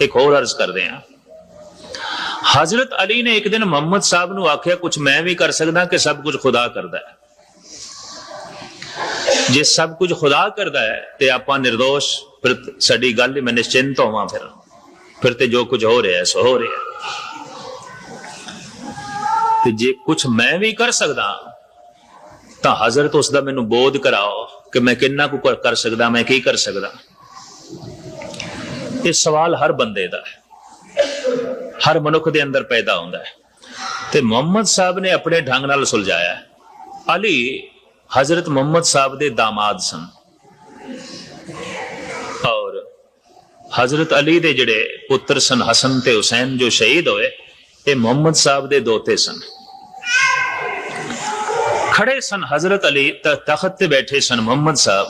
ਇੱਕ ਹੋਰ ਅਰਜ਼ ਕਰਦੇ ਹਾਂ। ਹਜ਼ਰਤ ਅਲੀ ਨੇ ਇੱਕ ਦਿਨ ਮੁਹੰਮਦ ਸਾਹਿਬ ਨੂੰ ਆਖਿਆ ਕੁਝ ਮੈਂ ਵੀ ਕਰ ਸਕਦਾ ਕਿ ਸਭ ਕੁਝ ਖੁਦਾ ਕਰਦਾ ਹੈ। ਜੇ ਸਭ ਕੁਝ ਖੁਦਾ ਕਰਦਾ ਹੈ, ਤੇ ਆਪਾਂ નિર્ਦੋਸ਼ ਫਿਰ ਸਾਡੀ ਗੱਲ ਮੈਂ ਨਿਸ਼ਚਿੰਤ ਹੋਵਾਂ ਫਿਰ। ਫਿਰ ਤੇ ਜੋ ਕੁਝ ਹੋ ਰਿਹਾ ਹੈ, ਸੋ ਹੋ ਰਿਹਾ ਤੇ ਜੇ ਕੁਝ ਮੈਂ ਵੀ ਕਰ ਸਕਦਾ, ਤਾਂ ਹਜ਼ਰਤ ਉਸ ਦਾ ਮੈਨੂੰ ਬੋਧ ਕਰਾਓ ਕਿ ਮੈਂ ਕਿੰਨਾ ਕੁ ਕਰ- ਕਰ ਸਕਦਾ, ਮੈਂ ਕੀ ਕਰ ਸਕਦਾ। ਇਹ ਸਵਾਲ ਹਰ ਬੰਦੇ ਦਾ ਹੈ। ਹਰ ਮਨੁੱਖ ਦੇ ਅੰਦਰ ਪੈਦਾ ਹੁੰਦਾ ਹੈ। ਤੇ ਮੁਹੰਮਦ ਸਾਹਿਬ ਨੇ ਆਪਣੇ ਢੰਗ ਨਾਲ ਸੁਲਝਾਇਆ ਅਲੀ, ਹਜ਼ਰਤ ਮੁਹੰਮਦ ਸਾਹਿਬ ਦੇ ਦਾਮਾਦ ਸਨ। ਔਰ ਹਜ਼ਰਤ ਅਲੀ ਦੇ ਜਿਹੜੇ ਪੁੱਤਰ ਸਨ ਹਸਨ ਤੇ ਹੁਸੈਨ ਜੋ ਸ਼ਹੀਦ ਹੋਏ, ਇਹ ਮੁਹੰਮਦ ਸਾਹਿਬ ਦੇ ਦੋਤੇ ਸਨ। ਖੜੇ ਸਨ ਹਜ਼ਰਤ ਅਲੀ, ਤ- ਤਖਤ ਤੇ ਬੈਠੇ ਸਨ ਮੁਹੰਮਦ ਸਾਹਿਬ।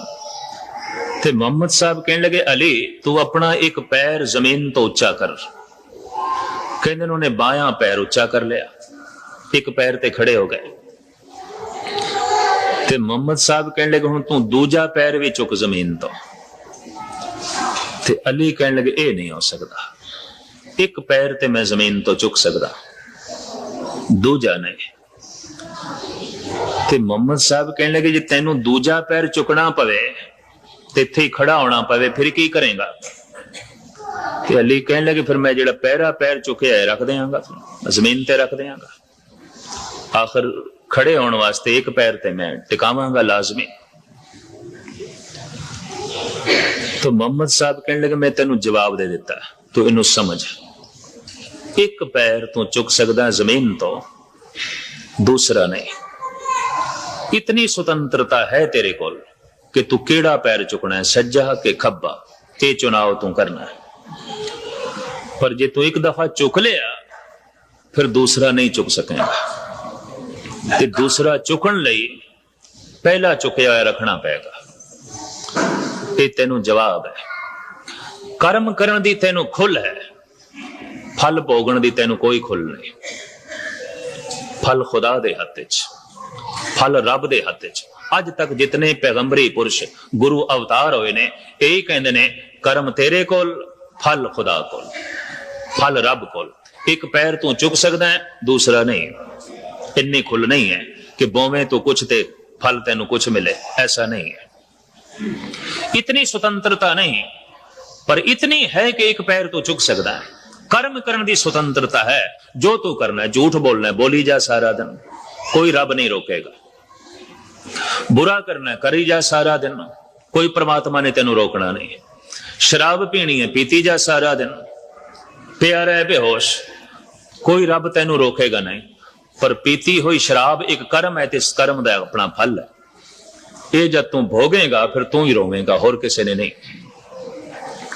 ਤੇ ਮੁਹੰਮਦ ਸਾਹਿਬ ਕਹਿਣ ਲੱਗੇ ਅਲੀ ਤੂੰ ਆਪਣਾ ਇੱਕ ਪੈਰ ਜ਼ਮੀਨ ਤੋਂ ਉੱਚਾ ਕਰ ਕਹਿੰਦੇ ਨੇ ਉਹਨੇ ਬਾਹਾਂ ਪੈਰ ਉੱਚਾ ਕਰ ਲਿਆ ਇੱਕ ਪੈਰ ਤੇ ਖੜੇ ਹੋ ਗਏ ਤੇ ਮੁਹੰਮਦ ਸਾਹਿਬ ਕਹਿਣ ਲੱਗੇ ਹੁਣ ਤੂੰ ਦੂਜਾ ਪੈਰ ਵੀ ਚੁੱਕ ਜ਼ਮੀਨ ਤੋਂ ਤੇ ਅਲੀ ਕਹਿਣ ਲੱਗੇ ਇਹ ਨਹੀਂ ਹੋ ਸਕਦਾ ਇੱਕ ਪੈਰ ਤੇ ਮੈਂ ਜ਼ਮੀਨ ਤੋਂ ਚੁੱਕ ਸਕਦਾ ਦੂਜਾ ਨਹੀਂ ਤੇ ਮੁਹੰਮਦ ਸਾਹਿਬ ਕਹਿਣ ਲੱਗੇ ਜੇ ਤੈਨੂੰ ਦੂਜਾ ਪੈਰ ਚੁੱਕਣਾ ਪਵੇ ਤੇ ਇੱਥੇ ਹੀ ਖੜਾ ਹੋਣਾ ਪਵੇ, ਫਿਰ ਕੀ ਕਰੇਗਾ? ਤੇ ਅਲੀ ਕਹਿਣ ਲੱਗੇ, ਫਿਰ ਮੈਂ ਜਿਹੜਾ ਪਹਿਰਾ ਪੈਰ ਚੁੱਕਿਆ ਹੈ, ਰੱਖ ਦਿਆਂਗਾ। ਜ਼ਮੀਨ ਤੇ ਰੱਖ ਦਿਆਂਗਾ। ਆਖਰ ਖੜੇ ਹੋਣ ਵਾਸਤੇ ਇੱਕ ਪੈਰ ਤੇ ਮੈਂ ਟਿਕਾਵਾਂਗਾ ਲਾਜ਼ਮੀ। ਤਾਂ ਮੁਹੰਮਦ ਸਾਹਿਬ ਕਹਿਣ ਲੱਗੇ, ਮੈਂ ਤੈਨੂੰ ਜਵਾਬ ਦੇ ਦਿੱਤਾ। ਤੂੰ ਇਹਨੂੰ ਸਮਝ। ਇੱਕ ਪੈਰ ਤੋਂ ਚੁੱਕ ਸਕਦਾ ਜ਼ਮੀਨ ਤੋਂ, ਦੂਸਰਾ ਨਹੀਂ। ਇਤਨੀ ਸੁਤੰਤਰਤਾ ਹੈ ਤੇਰੇ ਕੋਲ। ਕਿ ਤੂੰ ਕਿਹੜਾ ਪੈਰ ਚੁਕਣਾ ਹੈ? ਸੱਜਾ ਕਿ ਖੱਬਾ? ਤੇ ਚੁਣਾਵ ਤੂੰ ਕਰਨਾ ਹੈ। ਪਰ ਜੇ ਤੂੰ ਇੱਕ ਦਫਾ ਚੁਕ ਲਿਆ, ਫਿਰ ਦੂਸਰਾ ਨਹੀਂ ਚੁਕ ਸਕੇਗਾ। ਤੇ ਦੂਸਰਾ ਚੁਕਣ ਲਈ ਪਹਿਲਾ ਚੁਕਿਆ ਹੋਇਆ ਰੱਖਣਾ ਪਏਗਾ। ਇਹ ਤੈਨੂੰ ਜਵਾਬ ਹੈ। ਕਰਮ ਕਰਨ ਦੀ ਤੈਨੂੰ ਖੁੱਲ ਹੈ। ਫਲ ਭੋਗਣ ਦੀ ਤੈਨੂੰ ਕੋਈ ਖੁੱਲ ਨਹੀਂ। ਫਲ ਖੁਦਾ ਦੇ ਹੱਥ 'ਚ, ਫਲ ਰੱਬ ਦੇ ਹੱਥ 'ਚ। ਅੱਜ ਤੱਕ ਜਿਤਨੇ ਪੈਗੰਬਰੀ ਪੁਰਸ਼ ਗੁਰੂ ਅਵਤਾਰ ਹੋਏ ਨੇ, ਇਹ ਹੀ ਕਹਿੰਦੇ ਨੇ, ਕਰਮ ਤੇਰੇ ਕੋਲ, ਫਲ ਖੁਦਾ ਕੋਲ, ਫਲ ਰੱਬ ਕੋਲ। ਇੱਕ ਪੈਰ ਤੂੰ ਚੁੱਕ ਸਕਦਾ ਹੈ, ਦੂਸਰਾ ਨਹੀਂ। ਇੰਨੀ ਖੁੱਲ ਨਹੀਂ ਹੈ ਕਿ ਬੋਵੇਂ ਤੋਂ ਕੁਝ ਤੇ ਫਲ ਤੈਨੂੰ ਕੁਝ ਮਿਲੇ, ਐਸਾ ਨਹੀਂ ਹੈ। ਇਤਨੀ ਸੁਤੰਤਰਤਾ ਨਹੀਂ, ਪਰ ਇਤਨੀ ਹੈ ਕਿ ਇੱਕ ਪੈਰ ਤੋਂ ਚੁੱਕ ਸਕਦਾ ਹੈ। ਕਰਮ ਕਰਨ ਦੀ ਸੁਤੰਤਰਤਾ ਹੈ, ਜੋ ਤੂੰ ਕਰਨਾ ਝੂਠ ਬੋਲਣਾ ਬੋਲੀ ਜਾ ਸਾਰਾ ਦਿਨ। ਕੋਈ ਰੱਬ ਨਹੀਂ ਰੋਕੇਗਾ। ਬੁਰਾ ਕਰਨਾ ਕਰੀ ਜਾ ਸਾਰਾ ਦਿਨ। ਕੋਈ ਪ੍ਰਮਾਤਮਾ ਨੇ ਤੈਨੂੰ ਰੋਕਣਾ ਨਹੀਂ ਹੈ। ਸ਼ਰਾਬ ਪੀਣੀ ਹੈ, ਪੀਤੀ ਜਾ ਸਾਰਾ ਦਿਨ। ਪਿਆ ਹੈ ਬੇਹੋਸ਼। ਕੋਈ ਰੱਬ ਤੈਨੂੰ ਰੋਕੇਗਾ ਨਹੀਂ। ਪਰ ਪੀਤੀ ਹੋਈ ਸ਼ਰਾਬ ਇੱਕ ਕਰਮ ਹੈ ਤੇ ਇਸ ਕਰਮ ਦਾ ਆਪਣਾ ਫਲ ਹੈ। ਇਹ ਜਦ ਤੂੰ ਭੋਗੇਗਾ, ਫਿਰ ਤੂੰ ਹੀ ਰੋਵੇਂਗਾ, ਹੋਰ ਕਿਸੇ ਨੇ ਨਹੀਂ।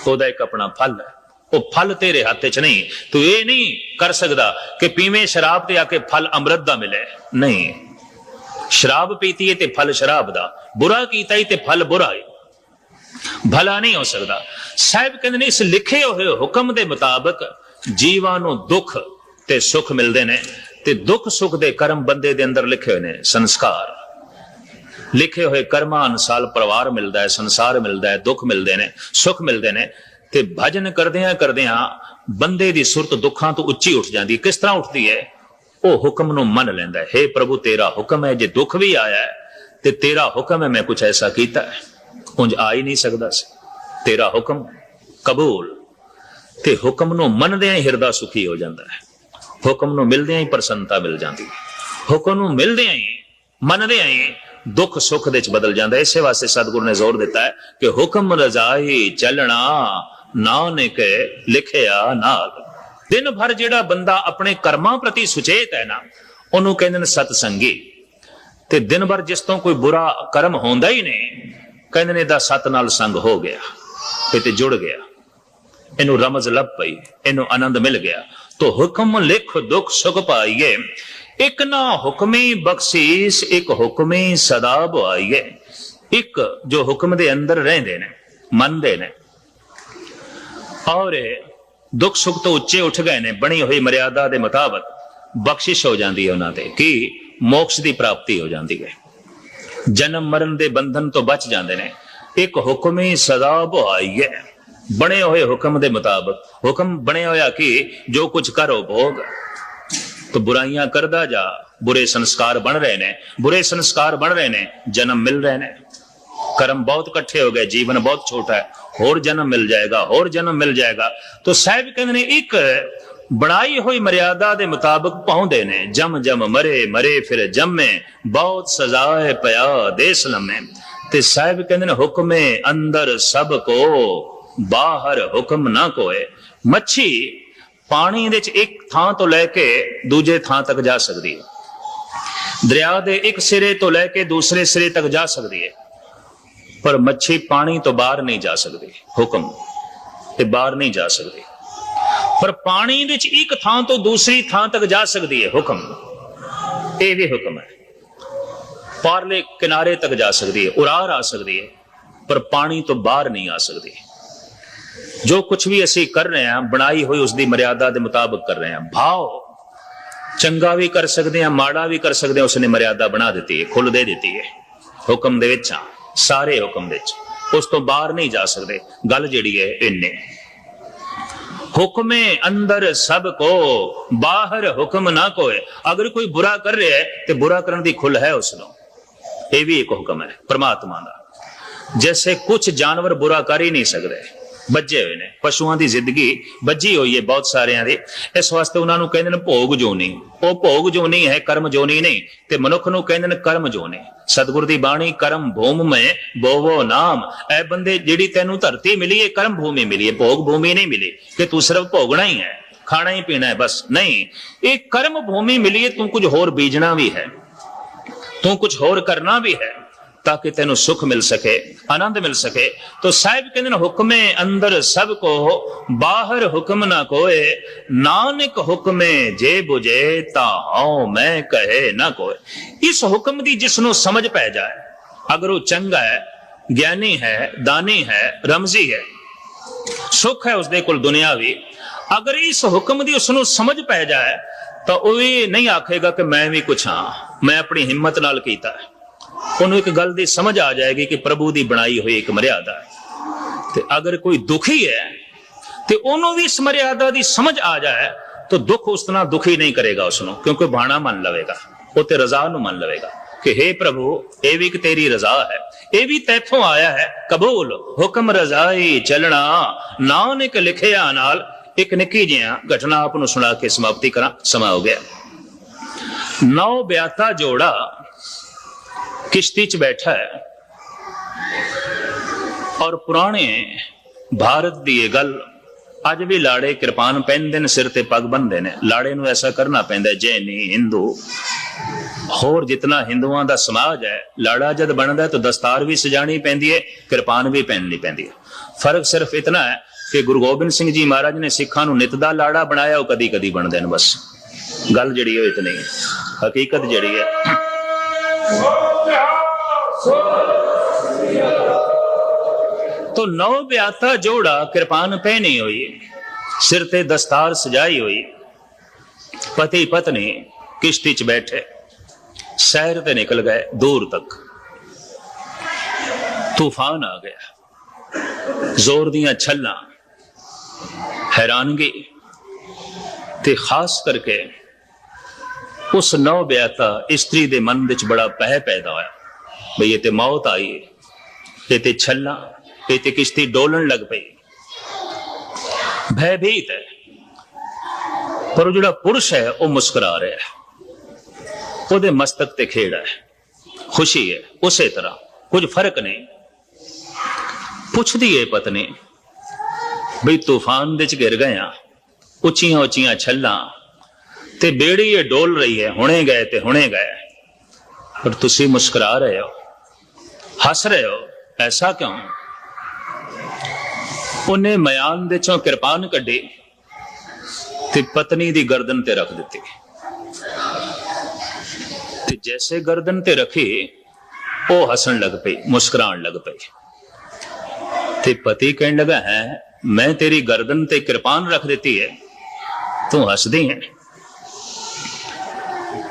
ਉਹਦਾ ਇੱਕ ਆਪਣਾ ਫਲ ਹੈ। ਉਹ ਫਲ ਤੇਰੇ ਹੱਥ 'ਚ ਨਹੀਂ। ਤੂੰ ਇਹ ਨਹੀਂ ਕਰ ਸਕਦਾ ਕਿ ਪੀਵੇਂ ਸ਼ਰਾਬ ਤੇ ਆ ਕੇ ਫਲ ਅੰਮ੍ਰਿਤ ਦਾ ਮਿਲੇ। ਨਹੀਂ। ਸ਼ਰਾਬ ਪੀਤੀ ਹੈ ਤੇ ਫਲ ਸ਼ਰਾਬ ਦਾ, ਬੁਰਾ ਕੀਤਾ ਹੀ ਤੇ ਫਲ ਬੁਰਾ ਹੈ ਭਲਾ ਨਹੀਂ ਹੋ ਸਕਦਾ। ਸਾਹਿਬ ਕਹਿੰਦੇ ਨੇ, ਇਸ ਲਿਖੇ ਹੋਏ ਹੁਕਮ ਦੇ ਮੁਤਾਬਕ ਜੀਵਾਂ ਨੂੰ ਦੁੱਖ ਤੇ ਸੁੱਖ ਮਿਲਦੇ ਨੇ ਤੇ ਦੁੱਖ ਸੁੱਖ ਦੇ ਕਰਮ ਬੰਦੇ ਦੇ ਅੰਦਰ ਲਿਖੇ ਹੋਏ ਨੇ ਸੰਸਕਾਰ। ਲਿਖੇ ਹੋਏ ਕਰਮਾਂ ਅਨੁਸਾਰ ਪਰਿਵਾਰ ਮਿਲਦਾ ਹੈ, ਸੰਸਾਰ ਮਿਲਦਾ ਹੈ, ਦੁੱਖ ਮਿਲਦੇ ਨੇ, ਸੁੱਖ ਮਿਲਦੇ ਨੇ ਤੇ ਭਜਨ ਕਰਦਿਆਂ ਕਰਦਿਆਂ ਬੰਦੇ ਦੀ ਸੁਰਤ ਦੁੱਖਾਂ ਤੋਂ ਉੱਚੀ ਉੱਠ ਜਾਂਦੀ ਹੈ। ਕਿਸ ਤਰ੍ਹਾਂ ਉੱਠਦੀ ਹੈ? ਉਹ ਹੁਕਮ ਨੂੰ ਮੰਨ ਲੈਂਦਾ ਹੈ। हे ਪ੍ਰਭੂ, ਤੇਰਾ ਹੁਕਮ ਹੈ, ਜੇ ਦੁੱਖ ਵੀ ਆਇਆ ਹੈ, ਤੇ ਤੇਰਾ ਹੁਕਮ ਹੈ, ਮੈਂ ਕੁਝ ਐਸਾ ਕੀਤਾ ਹੈ। ਉਂਝ ਆ ਹੀ ਨਹੀਂ ਸਕਦਾ ਸੀ। ਤੇਰਾ ਹੁਕਮ ਕਬੂਲ। ਤੇ ਹੁਕਮ ਨੂੰ ਮੰਨਦਿਆਂ ਹੀ ਹਿਰਦਾ ਸੁਖੀ ਹੋ ਜਾਂਦਾ ਹੈ। ਹੁਕਮ ਨੂੰ ਮਿਲਦਿਆਂ ਹੀ ਪ੍ਰਸੰਨਤਾ ਮਿਲ ਜਾਂਦੀ ਹੈ। ਹੁਕਮ ਨੂੰ ਮਿਲਦਿਆਂ ਹੀ, ਮੰਨਦਿਆਂ ਹੀ ਦੁੱਖ ਸੁੱਖ ਦੇ ਵਿੱਚ ਬਦਲ ਜਾਂਦਾ ਹੈ। ਇਸੇ ਵਾਸਤੇ ਸਤਿਗੁਰੂ ਨੇ ਜ਼ੋਰ ਦਿੱਤਾ ਹੈ ਕਿ ਹੁਕਮ ਰਜ਼ਾਈ ਚੱਲਣਾ, ਨਾਨਕ ਲਿਖਿਆ ਨਾਲ ਦਿਨ ਭਰ ਜਿਹੜਾ ਬੰਦਾ ਆਪਣੇ ਕਰਮਾਂ ਪ੍ਰਤੀ ਸੁਚੇਤ ਹੈ ਨਾ, ਉਹਨੂੰ ਕਹਿੰਦੇ ਨੇ ਸਤ ਸੰਗੀ ਤੇ ਦਿਨ ਭਰ ਜਿਸ ਤੋਂ ਕੋਈ ਬੁਰਾ ਕਰਮ ਹੁੰਦਾ ਹੀ ਨਹੀਂ, ਕਹਿੰਦੇ ਨੇ ਦਾ ਸਤ ਨਾਲ ਸੰਗ ਹੋ ਗਿਆ, ਇਹ ਤੇ ਜੁੜ ਗਿਆ। ਇਹਨੂੰ ਰਮਜ਼ ਲੱਭ ਪਈ, ਇਹਨੂੰ ਆਨੰਦ ਮਿਲ ਗਿਆ। ਤੋ ਹੁਕਮ ਲਿਖ ਦੁੱਖ ਸੁਖ ਪਾਈਏ, ਇੱਕ ਨਾ ਹੁਕਮੀ ਬਖਸ਼ੀਸ਼, ਇੱਕ ਹੁਕਮੀ ਸਦਾ ਬੁਆਈਏ। ਇੱਕ ਜੋ ਹੁਕਮ ਦੇ ਅੰਦਰ ਰਹਿੰਦੇ ਨੇ, ਮੰਨਦੇ ਨੇ। ਔਰ ਦੁੱਖ ਸੁੱਖ ਤੋਂ ਉੱਚੇ ਉੱਠ ਗਏ ਨੇ, ਬਣੀ ਹੋਈ ਮਰਿਆਦਾ ਦੇ ਮੁਤਾਬਕ ਬਖਸ਼ਿਸ਼ ਹੋ ਜਾਂਦੀ ਹੈ ਉਹਨਾਂ ਤੇ ਕਿ ਮੋਕਸ਼ ਦੀ ਪ੍ਰਾਪਤੀ ਹੋ ਜਾਂਦੀ ਹੈ। ਜਨਮ ਮਰਨ ਦੇ ਬੰਧਨ ਤੋਂ ਬਚ ਜਾਂਦੇ ਨੇ। ਇੱਕ ਹੁਕਮੀ ਸਦਾ ਬੁਆਈਏ ਬਣੇ ਹੋਏ ਹੁਕਮ ਦੇ ਮੁਤਾਬਕ, ਹੁਕਮ ਬਣਿਆ ਹੋਇਆ ਕਿ ਜੋ ਕੁਝ ਕਰੋ ਭੋਗ। ਤੋ ਬੁਰਾਈਆਂ ਕਰਦਾ ਜਾ, ਬੁਰੇ ਸੰਸਕਾਰ ਬਣ ਰਹੇ ਨੇ। ਬੁਰੇ ਸੰਸਕਾਰ ਬਣ ਰਹੇ ਨੇ, ਜਨਮ ਮਿਲ ਰਹੇ ਨੇ। ਕਰਮ ਬਹੁਤ ਇਕੱਠੇ ਹੋ ਗਏ, ਜੀਵਨ ਬਹੁਤ ਛੋਟਾ ਹੈ। ਹੋਰ ਜਨਮ ਮਿਲ ਜਾਏਗਾ, ਹੋਰ ਜਨਮ ਮਿਲ ਜਾਏਗਾ। ਤੋ ਸਾਹਿਬ ਕਹਿੰਦੇ ਨੇ, ਇੱਕ ਬਣਾਈ ਹੋਈ ਮਰਿਆਦਾ ਦੇ ਮੁਤਾਬਕ ਪਾਉਂਦੇ ਨੇ, ਜਮ ਜਮ ਮਰੇ ਮਰੇ ਫਿਰ ਜੰਮੇ, ਬਹੁਤ ਸਜ਼ਾਏ ਪਿਆ ਦੇਸ ਲੰਮੇ ਤੇ ਸਾਹਿਬ ਕਹਿੰਦੇ ਨੇ, ਹੁਕਮੇ ਅੰਦਰ ਸਭ ਕੋ, ਬਾਹਰ ਹੁਕਮ ਨਾ ਕੋਏ। ਮੱਛੀ ਪਾਣੀ ਦੇ ਵਿੱਚ ਇੱਕ ਥਾਂ ਤੋਂ ਲੈ ਕੇ ਦੂਜੇ ਥਾਂ ਤੱਕ ਜਾ ਸਕਦੀ ਹੈ। ਦਰਿਆ ਦੇ ਇੱਕ ਸਿਰੇ ਤੋਂ ਲੈ ਕੇ ਦੂਸਰੇ ਸਿਰੇ ਤੱਕ ਜਾ ਸਕਦੀ ਹੈ। ਪਰ ਮੱਛੀ ਪਾਣੀ ਤੋਂ ਬਾਹਰ ਨਹੀਂ ਜਾ ਸਕਦੀ, ਹੁਕਮ ਤੇ ਬਾਹਰ ਨਹੀਂ ਜਾ ਸਕਦੇ। ਪਰ ਪਾਣੀ ਵਿੱਚ ਇੱਕ ਥਾਂ ਤੋਂ ਦੂਸਰੀ ਥਾਂ ਤੱਕ ਜਾ ਸਕਦੀ ਹੈ, ਹੁਕਮ। ਇਹ ਵੀ ਹੁਕਮ ਹੈ। ਪਾਰਲੇ ਕਿਨਾਰੇ ਤੱਕ ਜਾ ਸਕਦੀ ਹੈ ਉਰਾਰ ਆ ਸਕਦੀ ਹੈ, ਪਰ ਪਾਣੀ ਤੋਂ ਬਾਹਰ ਨਹੀਂ ਆ ਸਕਦੀ। ਜੋ ਕੁਝ ਵੀ ਅਸੀਂ ਕਰ ਰਹੇ ਹਾਂ, ਬਣਾਈ ਹੋਈ ਉਸ ਦੀ ਮਰਿਆਦਾ ਦੇ ਮੁਤਾਬਕ ਕਰ ਰਹੇ ਹਾਂ। ਭਾਵ, ਚੰਗਾ ਵੀ ਕਰ ਸਕਦੇ ਹਾਂ, ਮਾੜਾ ਵੀ ਕਰ ਸਕਦੇ ਹਾਂ, ਉਸਨੇ ਮਰਿਆਦਾ ਬਣਾ ਦਿੱਤੀ ਹੈ ਖੁੱਲ ਦੇ ਦਿੱਤੀ ਹੈ, ਹੁਕਮ ਦੇ ਵਿੱਚ ਹਾਂ। ਸਾਰੇ ਹੁਕਮ ਵਿੱਚ। ਉਸ ਤੋਂ ਬਾਹਰ ਨਹੀਂ ਜਾ ਸਕਦੇ। ਗੱਲ ਜਿਹੜੀ ਹੈ ਇੰਨੇ। ਹੁਕਮੇ ਅੰਦਰ ਸਭ ਕੋ, ਬਾਹਰ ਹੁਕਮ ਨਾ ਕੋਏ। ਅਗਰ ਕੋਈ ਬੁਰਾ ਕਰ ਰਿਹਾ ਹੈ, ਤੇ ਬੁਰਾ ਕਰਨ ਦੀ ਖੁੱਲ ਹੈ ਉਸ ਨੂੰ ਇਹ ਵੀ ਇੱਕ ਹੁਕਮ ਹੈ, ਪ੍ਰਮਾਤਮਾ ਦਾ। ਜੈਸੇ ਕੁਝ ਜਾਨਵਰ ਬੁਰਾ ਕਰ ਹੀ ਨਹੀਂ ਸਕਦੇ। ਬੱਜੇ ਹੋਏ ਨੇ, ਪਸ਼ੂਆਂ ਦੀ ਜ਼ਿੰਦਗੀ ਬੱਜੀ ਹੋਈ ਹੈ ਬਹੁਤ ਸਾਰਿਆਂ ਦੀ। ਇਸ ਵਾਸਤੇ ਉਹਨਾਂ ਨੂੰ ਕਹਿੰਦੇ ਨੇ ਭੋਗ ਜੋਨੀ ਉਹ ਭੋਗ ਜੋਨੀ ਹੈ, ਕਰਮ ਜੋਨੀ ਨਹੀਂ ਤੇ ਮਨੁੱਖ ਨੂੰ ਕਹਿੰਦੇ ਨੇ ਕਰਮ ਜੋਨੀ ਸਤਿਗੁਰ ਦੀ ਬਾਣੀ, ਕਰਮ ਭੂਮ ਮੈਂ ਬੋਵੋ ਨਾਮ। ਐ ਬੰਦੇ ਜਿਹੜੀ ਤੈਨੂੰ ਧਰਤੀ ਮਿਲੀ ਹੈ ਕਰਮ ਭੂਮੀ ਮਿਲੀ ਹੈ ਭੋਗ ਭੂਮੀ ਨਹੀਂ ਮਿਲੀ। ਕਿ ਤੂੰ ਸਿਰਫ ਭੋਗਣਾ ਹੀ ਹੈ, ਖਾਣਾ ਹੀ ਪੀਣਾ ਹੈ, ਬਸ। ਨਹੀਂ, ਇਹ ਕਰਮ ਭੂਮੀ ਮਿਲੀ ਹੈ ਤੂੰ ਕੁਝ ਹੋਰ ਬੀਜਣਾ ਵੀ ਹੈ। ਤੂੰ ਕੁਝ ਹੋਰ ਕਰਨਾ ਵੀ ਹੈ। ਤਾਂ ਕਿ ਤੈਨੂੰ ਸੁਖ ਮਿਲ ਸਕੇ, ਆਨੰਦ ਮਿਲ ਸਕੇ। ਤੋ ਸਾਹਿਬ ਕਹਿੰਦੇ ਨੇ, ਹੁਕਮੇ ਅੰਦਰ ਸਭ ਕੋ ਬਾਹਰ ਹੁਕਮ ਨਾ ਕੋਏ। ਨਾਨਕ ਹੁਕਮੇ ਜੇ 부ਜੇ ਤਾਂ ਹਉ ਮੈਂ ਕਹੇ ਨਾ ਕੋਏ। ਇਸ ਹੁਕਮ ਦੀ ਜਿਸ ਨੂੰ ਸਮਝ ਪੈ ਜਾਏ, ਅਗਰ ਉਹ ਚੰਗਾ ਹੈ, ਗਿਆਨੀ ਹੈ, ਦਾਨੀ ਹੈ, ਰਮਜ਼ੀ ਹੈ, ਸੁਖ ਹੈ ਉਸਦੇ ਕੋਲ ਦੁਨਿਆਵੀ ਅਗਰ ਇਸ ਹੁਕਮ ਦੀ ਉਸ ਨੂੰ ਸਮਝ ਪੈ ਜਾਏ, ਤਾਂ ਉਹ ਵੀ ਨਹੀਂ ਆਖੇਗਾ ਕਿ ਮੈਂ ਵੀ ਕੁਛ ਹਾਂ, ਮੈਂ ਆਪਣੀ ਹਿੰਮਤ ਨਾਲ ਕੀਤਾ ਹੈ। ਉਹਨੂੰ ਇੱਕ ਗੱਲ ਦੀ ਸਮਝ ਆ ਜਾਏਗੀ ਕਿ ਪ੍ਰਭੂ ਦੀ ਬਣਾਈ ਹੋਈ ਇੱਕ ਮਰਿਆਦਾ ਹੈ। ਤੇ ਅਗਰ ਕੋਈ ਦੁਖੀ ਹੈ, ਤੇ ਉਹਨੂੰ ਵੀ ਇਸ ਮਰਿਆਦਾ ਦੀ ਸਮਝ ਆ ਜਾਏ, ਤਾਂ ਦੁੱਖ ਉਸ ਨਾਲ ਦੁਖੀ ਨਹੀਂ ਕਰੇਗਾ ਉਸ ਨੂੰ ਕਿਉਂਕਿ ਬਾਣਾ ਮੰਨ ਲਵੇਗਾ। ਉਹ ਤੇ ਰਜ਼ਾ ਨੂੰ ਮੰਨ ਲਵੇਗਾ ਕਿ हे ਪ੍ਰਭੂ, ਇਹ ਵੀ ਇੱਕ ਤੇਰੀ ਰਜ਼ਾ ਹੈ। ਇਹ ਵੀ ਤੈਥੋਂ ਆਇਆ ਹੈ। ਕਬੂਲ, ਹੁਕਮ ਰਜ਼ਾਈ ਚੱਲਣਾ। ਨਾਨਕ ਲਿਖਿਆ ਨਾਲ ਇੱਕ ਨਿੱਕੀ ਜਿਹਾ ਘਟਨਾ ਆਪ ਨੂੰ ਸੁਣਾ ਕੇ ਸਮਾਪਤੀ ਕਰਾਂ। ਸਮਾਂ ਹੋ ਗਿਆ। ਨੌ ਬਿਆਤਾ ਜੋੜਾ ਕਿਸ਼ਤੀ 'ਚ ਬੈਠਾ ਹੈ। ਔਰ ਪੁਰਾਣੇ ਭਾਰਤ ਦੀ ਇਹ ਗੱਲ, ਅੱਜ ਵੀ ਲਾੜੇ ਕਿਰਪਾਨ ਪਹਿਨਦੇ ਨੇ, ਸਿਰ ਤੇ ਪੱਗ ਬੰਨਦੇ ਨੇ। ਲਾੜੇ ਨੂੰ ਐਸਾ ਕਰਨਾ ਪੈਂਦਾ ਜੈਨੀ ਹਿੰਦੂ। ਹੋਰ ਜਿਤਨਾ ਹਿੰਦੂਆਂ ਦਾ ਸਮਾਜ ਹੈ, ਲਾੜਾ ਜਦ ਬਣਦਾ ਤਾਂ ਦਸਤਾਰ ਵੀ ਸਜਾਣੀ ਪੈਂਦੀ ਹੈ, ਕਿਰਪਾਨ ਵੀ ਪਹਿਨਣੀ ਪੈਂਦੀ ਹੈ। ਫ਼ਰਕ ਸਿਰਫ ਇਤਨਾ ਹੈ ਕਿ ਗੁਰੂ ਗੋਬਿੰਦ ਸਿੰਘ ਜੀ ਮਹਾਰਾਜ ਨੇ ਸਿੱਖਾਂ ਨੂੰ ਨਿਤ ਦਾ ਲਾੜਾ ਬਣਾਇਆ, ਉਹ ਕਦੀ ਕਦੀ ਬਣਦੇ ਨੇ ਬਸ। ਗੱਲ ਜਿਹੜੀ ਉਹ ਇਤਨੀ ਹੈ। ਹਕੀਕਤ ਜਿਹੜੀ ਹੈ तो नौ ब्याता जोड़ा कृपान पहनी हुई सिर ते दस्तार सजाई हुई पति पत्नी किश्ती च बैठे शहर ते निकल गए दूर तक तूफान आ गया जोर दियां छल्ला हैरानगी ਤੇ ਖਾਸ ਕਰਕੇ ਉਸ ਨੌ ਬਿਆਤਾ ਇਸਤਰੀ ਦੇ ਮਨ ਵਿੱਚ ਬੜਾ ਪਹਿ ਪੈਦਾ ਹੋਇਆ ਬਈ ਇਹ ਤੇ ਮੌਤ ਆਈ ਹੈ ਇਹ ਤੇ ਛੱਲਾ ਇਹ ਤੇ ਕਿਸ਼ਤੀ ਡੋਲਣ ਲੱਗ ਪਈ ਭੈਭੀਤ ਹੈ ਪਰ ਉਹ ਜਿਹੜਾ ਪੁਰਸ਼ ਹੈ ਉਹ ਮੁਸਕਰਾ ਰਿਹਾ ਹੈ ਉਹਦੇ ਮਸਤਕ ਤੇ ਖੇੜਾ ਹੈ ਖੁਸ਼ੀ ਹੈ ਉਸੇ ਤਰ੍ਹਾਂ ਕੁਝ ਫ਼ਰਕ ਨਹੀਂ ਪੁੱਛਦੀ ਹੈ ਪਤਨੀ ਬਈ ਤੂਫਾਨ ਦੇ ਚ ਗਿਰ ਗਏ ਆ ਉੱਚੀਆਂ ਉੱਚੀਆਂ ਛੱਲਾਂ ਤੇ ਬੇੜੀ ਇਹ ਡੋਲ ਰਹੀ ਹੈ ਹੁਣੇ ਗਏ ਤੇ ਹੁਣੇ ਗਏ ਪਰ ਤੁਸੀਂ ਮੁਸਕਰਾ ਰਹੇ ਹੋ ਹੱਸ ਰਹੇ ਹੋ? ਐਸਾ ਕਿਉਂ? ਉਹਨੇ ਮਿਆਨ ਦੇ ਚੋਂ ਕਿਰਪਾਨ ਕੱਢੀ ਤੇ ਪਤਨੀ ਦੀ ਗਰਦਨ ਤੇ ਰੱਖ ਦਿੱਤੀ। ਤੇ ਜੈਸੇ ਗਰਦਨ ਤੇ ਰੱਖੀ, ਉਹ ਹੱਸਣ ਲੱਗ ਪਈ, ਮੁਸਕਰਾਉਣ ਲੱਗ ਪਈ। ਤੇ ਪਤੀ ਕਹਿਣ ਲੱਗਾ, ਹੈ, ਮੈਂ ਤੇਰੀ ਗਰਦਨ ਤੇ ਕਿਰਪਾਨ ਰੱਖ ਦਿੱਤੀ ਹੈ। ਤੂੰ ਹੱਸਦੀ ਹੈ।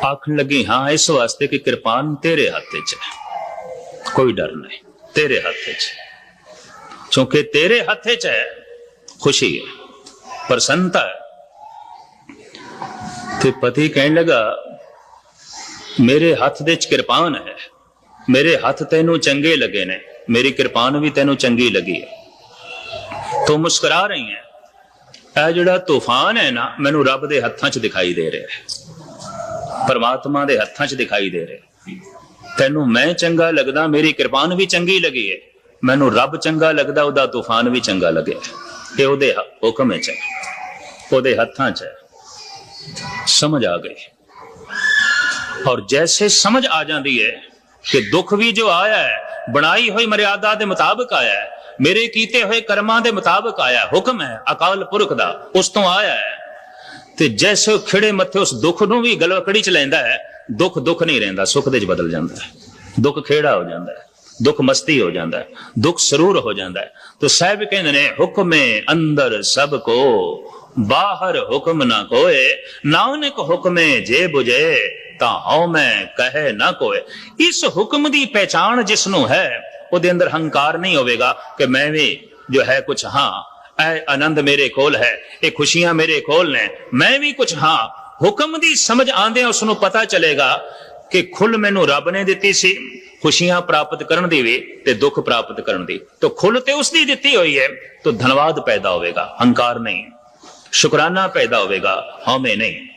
ਆਖਣ ਲੱਗੀ, ਹਾਂ, ਇਸ ਵਾਸਤੇ ਕਿ ਕਿਰਪਾਨ ਤੇਰੇ ਹੱਥ 'ਚ ਹੈ। ਕੋਈ ਡਰ ਨਹੀਂ। ਤੇਰੇ ਹੱਥ 'ਚ। ਕਿਉਂਕਿ ਤੇਰੇ ਹੱਥ 'ਚ ਹੈ, ਖੁਸ਼ੀ ਹੈ, ਪ੍ਰਸੰਨਤਾ ਹੈ। ਤੇ ਪਤੀ ਕਹਿਣ ਲੱਗਾ, ਮੇਰੇ ਹੱਥ ਦੇ ਚ ਕਿਰਪਾਨ ਹੈ। ਮੇਰੇ ਹੱਥ ਤੈਨੂੰ ਚੰਗੇ ਲੱਗੇ ਨੇ। ਮੇਰੀ ਕਿਰਪਾਨ ਵੀ ਤੈਨੂੰ ਚੰਗੀ ਲੱਗੀ ਹੈ। ਤੂੰ ਮੁਸਕਰਾ ਰਹੀ ਹੈ। ਇਹ ਜਿਹੜਾ ਤੂਫਾਨ ਹੈ ਨਾ, ਮੈਨੂੰ ਰੱਬ ਦੇ ਹੱਥਾਂ 'ਚ ਦਿਖਾਈ ਦੇ ਰਿਹਾ ਹੈ। ਪਰਮਾਤਮਾ ਦੇ ਹੱਥਾਂ 'ਚ ਦਿਖਾਈ ਦੇ ਰਿਹਾ ਤੈਨੂੰ ਮੈਂ ਚੰਗਾ ਲੱਗਦਾ, ਮੇਰੀ ਕਿਰਪਾਨ ਵੀ ਚੰਗੀ ਲੱਗੀ ਹੈ ਮੈਨੂੰ ਰੱਬ ਚੰਗਾ ਲੱਗਦਾ, ਉਹਦਾ ਤੂਫਾਨ ਵੀ ਚੰਗਾ ਲੱਗਿਆ। ਤੇ ਉਹਦੇ ਹੁਕਮ ਵਿੱਚ ਹੈ। ਉਹਦੇ ਹੱਥਾਂ 'ਚ ਹੈ। ਸਮਝ ਆ ਗਈ। ਔਰ ਜੈਸੇ ਸਮਝ ਆ ਜਾਂਦੀ ਹੈ ਕਿ ਦੁੱਖ ਵੀ ਜੋ ਆਇਆ ਹੈ, ਬਣਾਈ ਹੋਈ ਮਰਿਆਦਾ ਦੇ ਮੁਤਾਬਕ ਆਇਆ ਹੈ, ਮੇਰੇ ਕੀਤੇ ਹੋਏ ਕਰਮਾਂ ਦੇ ਮੁਤਾਬਕ ਆਇਆ ਹੁਕਮ ਹੈ, ਅਕਾਲ ਪੁਰਖ ਦਾ, ਉਸ ਤੋਂ ਆਇਆ ਹੈ। ਤੇ ਜੈਸੇ ਉਹ ਖਿੜੇ ਮੱਥੇ ਉਸ ਦੁੱਖ ਨੂੰ ਵੀ ਗਲਵਕੜੀ ਚ ਲੈਂਦਾ ਹੈ ਦੁੱਖ ਦੁੱਖ ਨਹੀਂ ਰਹਿੰਦਾ, ਸੁੱਖ ਦੇ ਚ ਬਦਲ ਜਾਂਦਾ ਹੈ। ਦੁੱਖ ਖੇੜਾ ਹੋ ਜਾਂਦਾ ਹੈ, ਦੁੱਖ ਮਸਤੀ ਹੋ ਜਾਂਦਾ ਹੈ, ਦੁੱਖ ਸਰੂਰ ਹੋ ਜਾਂਦਾ ਹੈ। ਤੋ ਸਾਹਿਬ ਕਹਿੰਦੇ ਨੇ, ਹੁਕਮੇ ਅੰਦਰ ਸਭ ਕੋ, ਬਾਹਰ ਹੁਕਮ ਨਾ ਕੋਏ, ਨਾਨਕ ਹੁਕਮੇ ਜੇ 부ਜੇ ਤਾਂ ਹਉ ਮੈਂ ਕਹੇ ਨਾ ਕੋਏ। ਇਸ ਹੁਕਮ ਦੀ ਪਹਿਚਾਣ ਜਿਸ ਨੂੰ ਹੈ, ਉਹਦੇ ਅੰਦਰ ਹੰਕਾਰ ਨਹੀਂ ਹੋਵੇਗਾ ਕਿ ਮੈਂ ਵੀ ਜੋ ਹੈ ਕੁਛ ਹਾਂ, ਇਹ ਆਨੰਦ ਮੇਰੇ ਕੋਲ ਹੈ, ਇਹ ਖੁਸ਼ੀਆਂ ਮੇਰੇ ਕੋਲ ਨੇ, ਮੈਂ ਵੀ ਕੁਛ ਹਾਂ ਹੁਕਮ ਦੀ ਸਮਝ ਆਂਦੇ ਉਸ ਨੂੰ ਪਤਾ ਚੱਲੇਗਾ ਕਿ ਖੁੱਲ ਮੈਨੂੰ ਰੱਬ ਨੇ ਦਿੱਤੀ ਸੀ, ਖੁਸ਼ੀਆਂ ਪ੍ਰਾਪਤ ਕਰਨ ਦੀ ਵੀ ਤੇ ਦੁੱਖ ਪ੍ਰਾਪਤ ਕਰਨ ਦੀ। ਤਾਂ ਖੁੱਲ ਤੇ ਉਸ ਦੀ ਦਿੱਤੀ ਹੋਈ ਹੈ, ਤਾਂ ਧੰਨਵਾਦ ਪੈਦਾ ਹੋਵੇਗਾ, ਹੰਕਾਰ ਨਹੀਂ ਸ਼ੁਕਰਾਨਾ ਪੈਦਾ ਹੋਵੇਗਾ, ਹਉਮੈ ਨਹੀਂ।